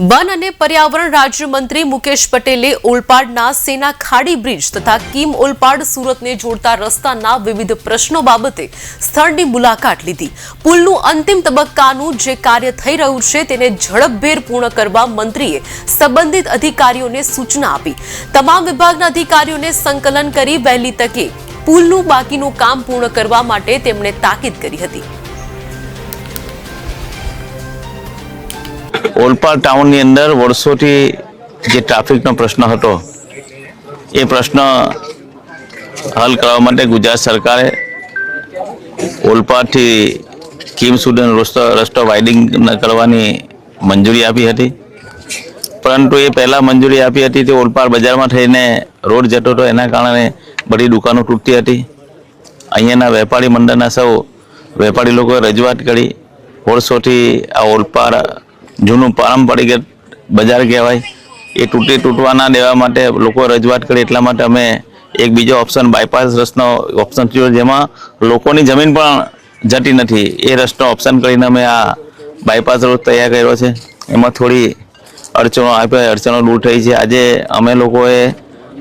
One અને પર્યાવરણ રાજ્યમંત્રી મુકેશ પટેલે ઓલપાડના સેના ખાડી બ્રિજ તથા કિમ ઓલપાડ સુરતને જોડતા રસ્તાના વિવિધ પ્રશ્નો બાબતે સ્થળની મુલાકાત લીધી. પુલનું અંતિમ તબક્કાનું જે કાર્ય થઈ રહ્યું છે તેને ઝડપભેર પૂર્ણ કરવા મંત્રીએ સંબંધિત અધિકારીઓને સૂચના આપી. તમામ વિભાગના અધિકારીઓને સંકલન કરી વહેલી તકે પુલનું બાકીનું કામ પૂર્ણ કરવા માટે તેમણે તાકીદ કરી હતી. ઓલપાડ ટાઉનની અંદર વર્ષોથી જે ટ્રાફિકનો પ્રશ્ન હતો, એ પ્રશ્ન હલ કરવા માટે ગુજરાત સરકારે ઓલપાડથી કિમ સુધીનો રસ્તો રસ્તો વાઇડિંગ કરવાની મંજૂરી આપી હતી. પરંતુ એ પહેલાં મંજૂરી આપી હતી તે ઓલપાડ બજારમાં થઈને રોડ જતો હતો, એના કારણે બધી દુકાનો તૂટતી હતી. અહીંયાના વેપારી મંડળના સૌ વેપારી લોકોએ રજૂઆત કરી, વર્ષોથી આ ઓલપાડ જૂનું પારંપરિક બજાર કહેવાય. એ તૂટી તૂટવા ના દેવા માટે લોકો રજૂઆત કરી, એટલા માટે અમે એક બીજો ઓપ્શન બાયપાસ રસ્તો ઓપ્શન થયો, જેમાં લોકોની જમીન પણ જતી નથી. એ રસ્તો ઓપ્શન કરીને અમે આ બાયપાસ રોડ તૈયાર કર્યો છે. એમાં થોડી અડચણો આપી, અડચણો દૂર થઈ છે. આજે અમે લોકોએ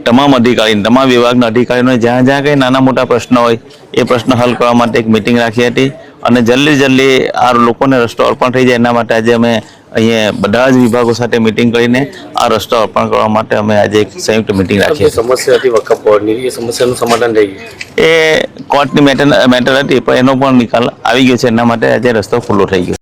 તમામ અધિકારી તમામ વિભાગના અધિકારીઓને જ્યાં જ્યાં કંઈ નાના મોટા પ્રશ્નો હોય, એ પ્રશ્ન હલ કરવા માટે એક મિટિંગ રાખી હતી. અને જલ્દી જલ્દી આ લોકોને રસ્તો અર્પણ થઈ જાય, એના માટે આજે અમે અહીંયા બધા જ વિભાગો સાથે મિટિંગ કરીને આ રસ્તો અર્પણ કરવા માટે અમે આજે એક સંયુક્ત મિટિંગ રાખી જે હતી સમસ્યા હતી વકફ બોર્ડની એ સમસ્યાનું સમાધાન થઈ ગયું. એ કોર્ટની મેટર મેટર હતી પણ એનો પણ નિકાલ આવી ગયો છે. એના માટે આજે રસ્તો ખુલ્લો થઈ ગયો